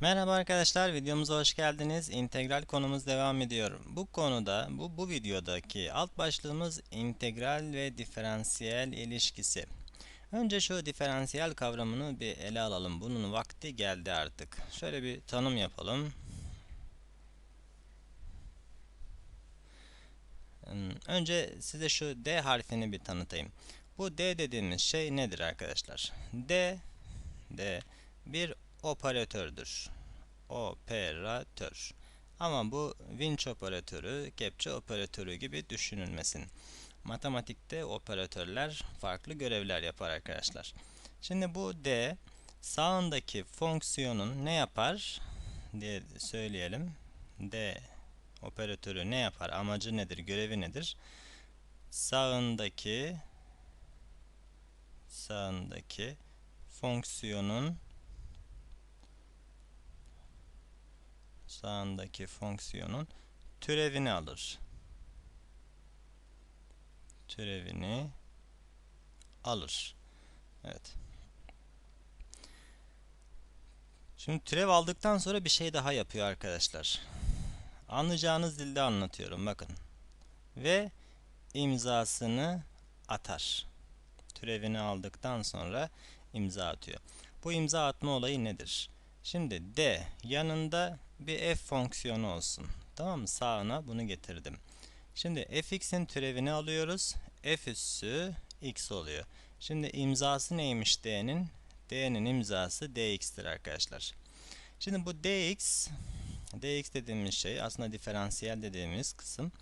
Merhaba arkadaşlar, videomuza hoş geldiniz. İntegral konumuz devam ediyor. Bu konuda, bu, bu videodaki alt başlığımız integral ve diferansiyel ilişkisi. Önce şu diferansiyel kavramını bir ele alalım. Bunun vakti geldi artık. Şöyle bir tanım yapalım. Hmm, Önce size şu D harfini bir tanıtayım. Bu D dediğimiz şey nedir arkadaşlar? D, D bir operatördür. Operatör. Ama bu winch operatörü, kepçe operatörü gibi düşünülmesin. Matematikte operatörler farklı görevler yapar arkadaşlar. Şimdi bu D sağındaki fonksiyonun ne yapar diye söyleyelim. D operatörü ne yapar? Amacı nedir? Görevi nedir? Sağındaki sağındaki fonksiyonun sağındaki fonksiyonun türevini alır. Türevini alır. Evet. Şimdi türev aldıktan sonra bir şey daha yapıyor arkadaşlar. Anlayacağınız dilde anlatıyorum bakın. Ve imzasını atar. Türevini aldıktan sonra imza atıyor. Bu imza atma olayı nedir? Şimdi d yanında bir f fonksiyonu olsun. Tamam mı? Sağına bunu getirdim. Şimdi fx'in türevini alıyoruz. f üssü x oluyor. Şimdi imzası neymiş d'nin? d'nin imzası dx'tir arkadaşlar. Şimdi bu dx dx dediğimiz şey aslında diferansiyel dediğimiz kısım.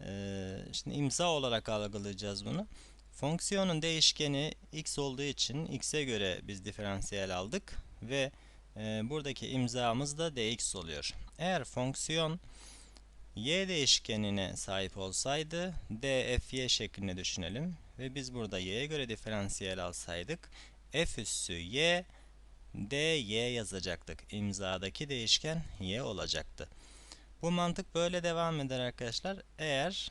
Ee, şimdi imza olarak algılayacağız bunu. Fonksiyonun değişkeni x olduğu için x'e göre biz diferansiyel aldık ve e, buradaki imzamız da dx oluyor. Eğer fonksiyon y değişkenine sahip olsaydı d f y şeklinde düşünelim ve biz burada y'ye göre diferansiyel alsaydık f üssü y d y yazacaktık. İmzadaki değişken y olacaktı. Bu mantık böyle devam eder arkadaşlar. Eğer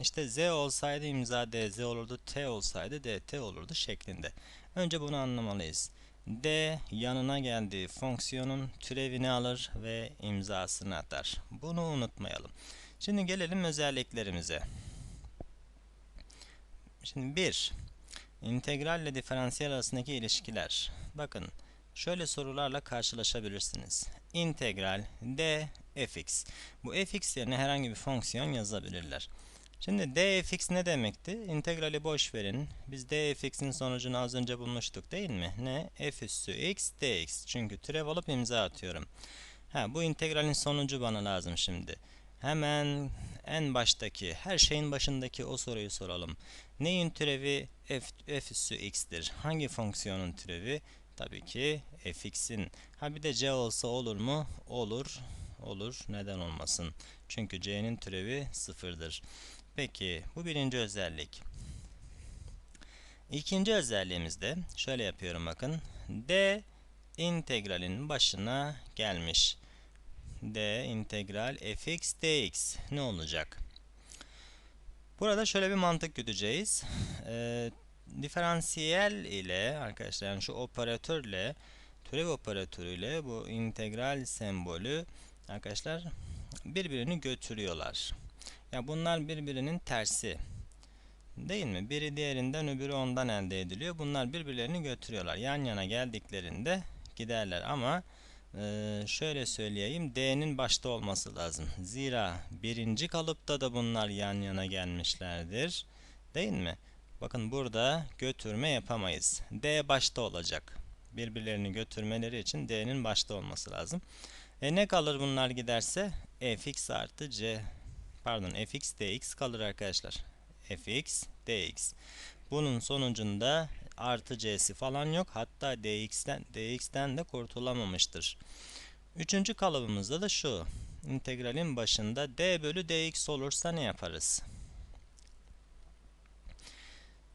işte z olsaydı imza dz olurdu, t olsaydı dt olurdu şeklinde. Önce bunu anlamalıyız. D yanına geldiği fonksiyonun türevini alır ve imzasını atar. Bunu unutmayalım. Şimdi gelelim özelliklerimize. Şimdi 1. İntegral ile diferansiyel arasındaki ilişkiler. Bakın şöyle sorularla karşılaşabilirsiniz. İntegral d fx. Bu fx yerine herhangi bir fonksiyon yazabilirler. Şimdi dfx ne demekti? İntegrali boş verin. Biz dfx'in sonucunu az önce bulmuştuk değil mi? Ne? f üssü x dx. Çünkü türev alıp imza atıyorum. Ha, bu integralin sonucu bana lazım şimdi. Hemen en baştaki, her şeyin başındaki o soruyu soralım. Neyin türevi f, f üssü x'tir? Hangi fonksiyonun türevi? Tabii ki fx'in. Ha bir de c olsa olur mu? Olur. Olur. Neden olmasın? Çünkü c'nin türevi sıfırdır. Peki bu birinci özellik. İkinci özelliğimizde şöyle yapıyorum bakın. D integralin başına gelmiş. D integral fx dx ne olacak? Burada şöyle bir mantık güdeceğiz. Ee, diferansiyel ile arkadaşlar yani şu operatörle türev operatörüyle bu integral sembolü arkadaşlar birbirini götürüyorlar. Ya bunlar birbirinin tersi. Değil mi? Biri diğerinden öbürü ondan elde ediliyor. Bunlar birbirlerini götürüyorlar. Yan yana geldiklerinde giderler ama e, şöyle söyleyeyim D'nin başta olması lazım. Zira birinci kalıpta da bunlar yan yana gelmişlerdir. Değil mi? Bakın burada götürme yapamayız. D başta olacak. Birbirlerini götürmeleri için D'nin başta olması lazım. E ne kalır bunlar giderse? fx artı c pardon fx dx kalır arkadaşlar. fx dx. Bunun sonucunda artı c'si falan yok. Hatta dx'ten dx'ten de kurtulamamıştır. Üçüncü kalıbımızda da şu. İntegralin başında d bölü dx olursa ne yaparız?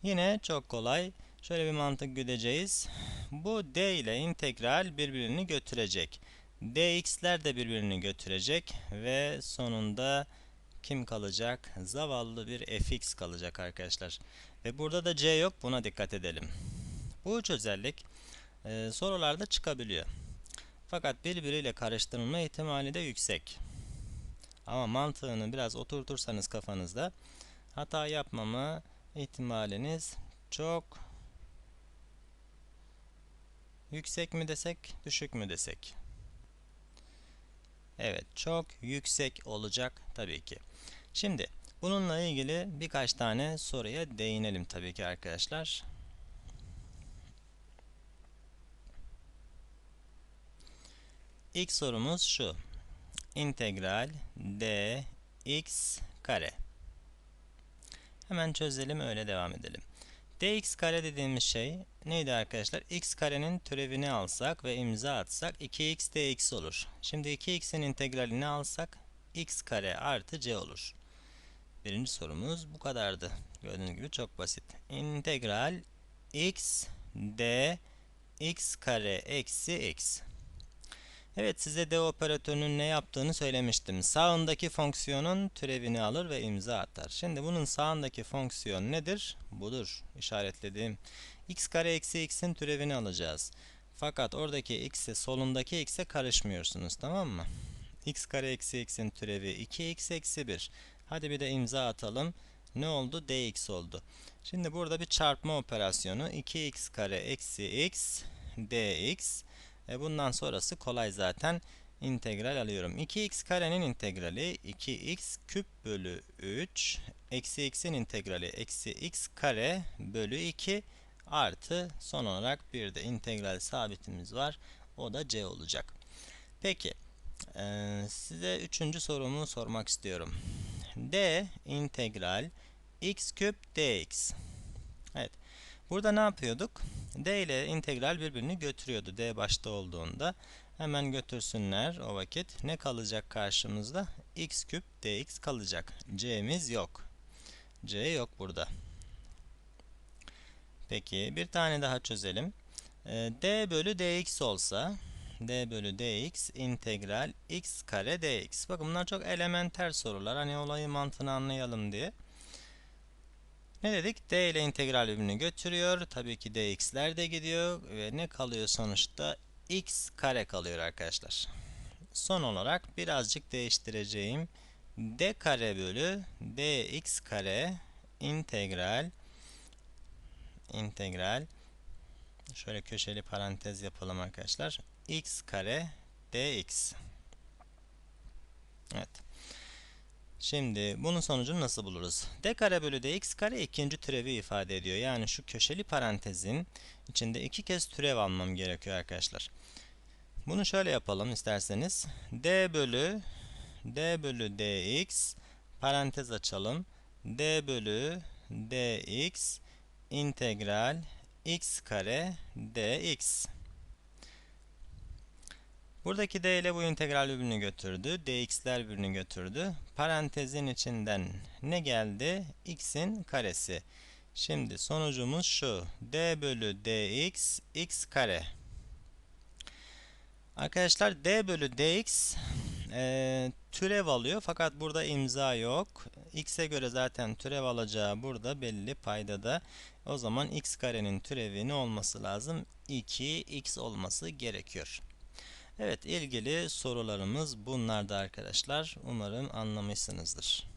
Yine çok kolay. Şöyle bir mantık güdeceğiz. Bu d ile integral birbirini götürecek. dx'ler de birbirini götürecek ve sonunda kim kalacak? Zavallı bir fx kalacak arkadaşlar. Ve burada da c yok. Buna dikkat edelim. Bu üç özellik e, sorularda çıkabiliyor. Fakat birbiriyle karıştırılma ihtimali de yüksek. Ama mantığını biraz oturtursanız kafanızda hata yapmama ihtimaliniz çok yüksek mi desek, düşük mü desek? Evet, çok yüksek olacak tabii ki. Şimdi bununla ilgili birkaç tane soruya değinelim tabii ki arkadaşlar. İlk sorumuz şu. İntegral dx kare. Hemen çözelim öyle devam edelim. Dx kare dediğimiz şey neydi arkadaşlar? x karenin türevini alsak ve imza atsak 2x dx olur. Şimdi 2x'in integralini alsak x kare artı c olur. Birinci sorumuz bu kadardı. Gördüğünüz gibi çok basit. İntegral x d x kare eksi x. Evet size d operatörünün ne yaptığını söylemiştim. Sağındaki fonksiyonun türevini alır ve imza atar. Şimdi bunun sağındaki fonksiyon nedir? Budur. İşaretlediğim. x kare eksi x'in türevini alacağız. Fakat oradaki x'e solundaki x'e karışmıyorsunuz tamam mı? x kare eksi x'in türevi 2x eksi 1. Hadi bir de imza atalım. Ne oldu? dx oldu. Şimdi burada bir çarpma operasyonu. 2x kare eksi x dx. E bundan sonrası kolay zaten. İntegral alıyorum. 2x karenin integrali 2x küp bölü 3 eksi x'in integrali eksi x kare bölü 2 artı son olarak bir de integral sabitimiz var. O da c olacak. Peki e, size üçüncü sorumu sormak istiyorum. d integral x küp dx. Evet. Burada ne yapıyorduk? D ile integral birbirini götürüyordu. D başta olduğunda. Hemen götürsünler o vakit. Ne kalacak karşımızda? x küp dx kalacak. c'miz yok. c yok burada. Peki bir tane daha çözelim. Ee, d bölü dx olsa d bölü dx integral x kare dx. Bakın bunlar çok elementer sorular. Hani olayı mantığını anlayalım diye. Ne dedik? D ile integral birbirini götürüyor. Tabii ki dx'ler de gidiyor. Ve ne kalıyor sonuçta? x kare kalıyor arkadaşlar. Son olarak birazcık değiştireceğim. d kare bölü dx kare integral integral şöyle köşeli parantez yapalım arkadaşlar. x kare dx. Evet. Şimdi bunun sonucunu nasıl buluruz? d kare bölü dx kare ikinci türevi ifade ediyor. Yani şu köşeli parantezin içinde iki kez türev almam gerekiyor arkadaşlar. Bunu şöyle yapalım isterseniz. d bölü d bölü dx parantez açalım. d bölü dx integral x kare dx. Buradaki d ile bu integral birbirini götürdü. dx'ler birbirini götürdü. Parantezin içinden ne geldi? x'in karesi. Şimdi sonucumuz şu. d bölü dx x kare. Arkadaşlar d bölü dx e, türev alıyor fakat burada imza yok. x'e göre zaten türev alacağı burada belli paydada. O zaman x karenin türevi ne olması lazım? 2x olması gerekiyor. Evet ilgili sorularımız bunlardı arkadaşlar. Umarım anlamışsınızdır.